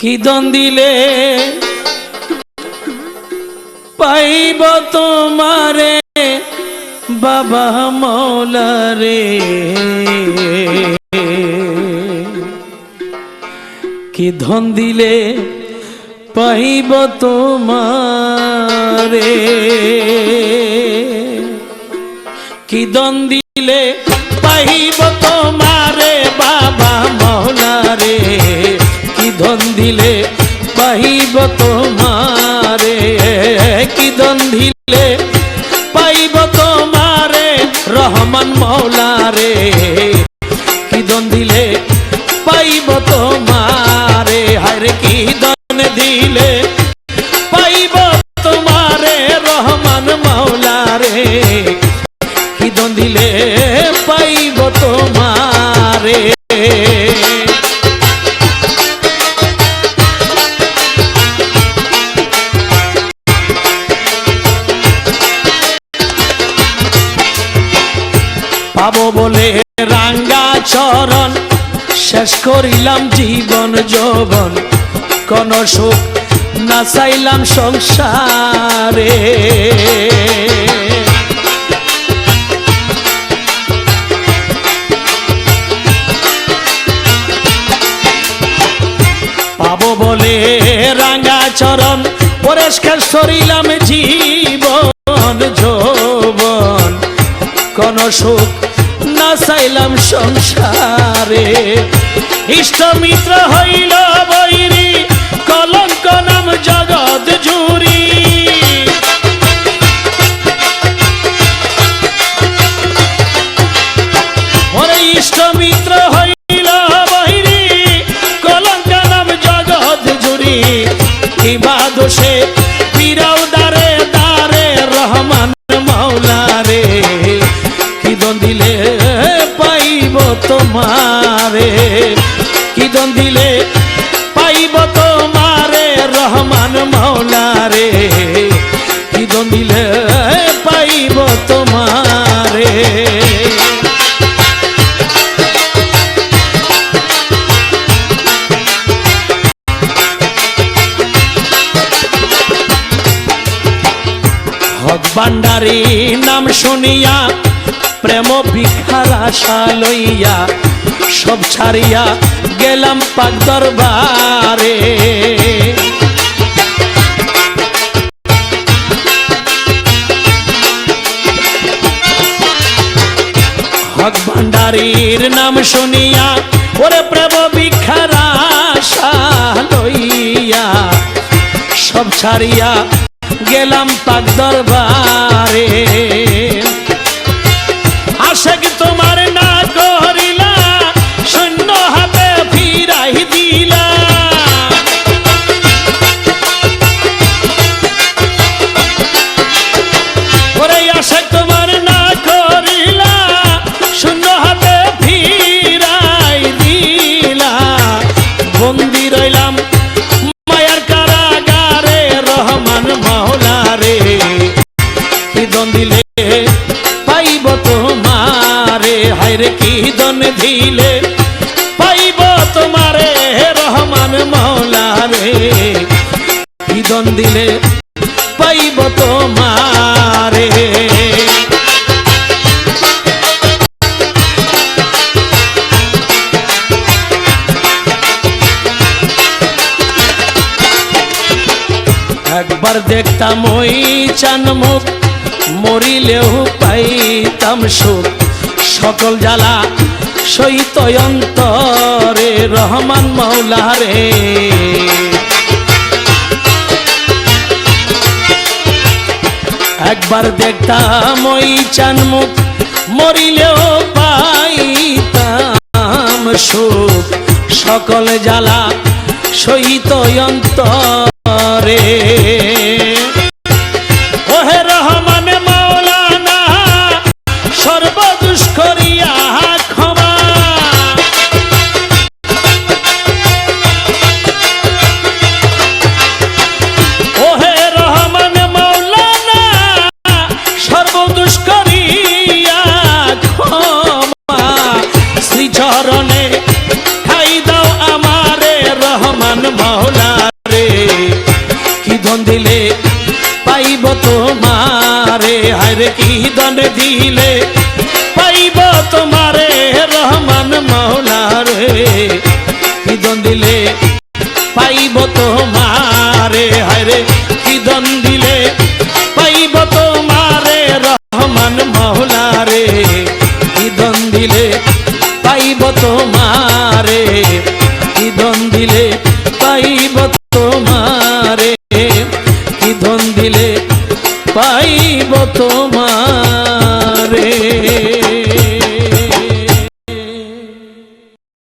কি দন দিলে? পাইব তোমারে, বাবা মৌলা রে। কি ধন দিলে পাইব তোমারে? কি দন দিলে পাইব তোমারে? ধন দিলে পাইব তোমারে। কি দন্ধিলে পাইব তোমারে, রহমান মৌলারে। কি দন্ধিলে পাইব তোমারে। হারে কি দন দিলে পাবো বলে রাঙ্গা চরণ। শেষ করিলাম জীবন যৌবন। কোন সুখ না চাইলাম সংসারে। পাবো বলে রাঙ্গা চরণ। পরিষ্কার সরিলাম জীবন যৌবন। কোন সুখ না চাইলাম সংসারে। ওরে ইষ্টমিত্র হইল বৈরি কলঙ্ক নাম জগৎ জুরি কিবা তোমারে? কি দন দিলে পাইব তোমারে রহমান মাওলা রে কি দন দিলে পাইব তোমারে? হক ভান্ডারি, নাম শুনিয়া প্রেম ভিক্ষার আশা লইয়া সব ছাড়িয়া গেলাম পাক দরবারে। হক ভান্ডারির নাম শুনিয়া ওরে প্রেম ভিক্ষার আশা লইয়া সব ছাড়িয়া গেলাম পাক দরবারে। পাইব তোমারে হায়রে কি দন দিলে? পাইব তোমারে রহমান মাওলা রে। কি দন দিলে? পাইব তোমারে। একবার দেখতাম ওই চান মুখ মরিলেও পাইতাম সুখ সকল জ্বালা সহিত অন্তরে, রহমান মৌলা রে। একবার দেখতাম ওই চানমুখ, মরিলেও পাইতাম সুখ। সকল জ্বালা সহিত অন্তরে মহলা রে? কি ধন দিলে পাইব তোমারে? হায়রে কি ধন দিলে পাইব তোমারে? রহমান মহলা রে। কি ধন দিলে পাইব তোমারে? হায়রে কি ধন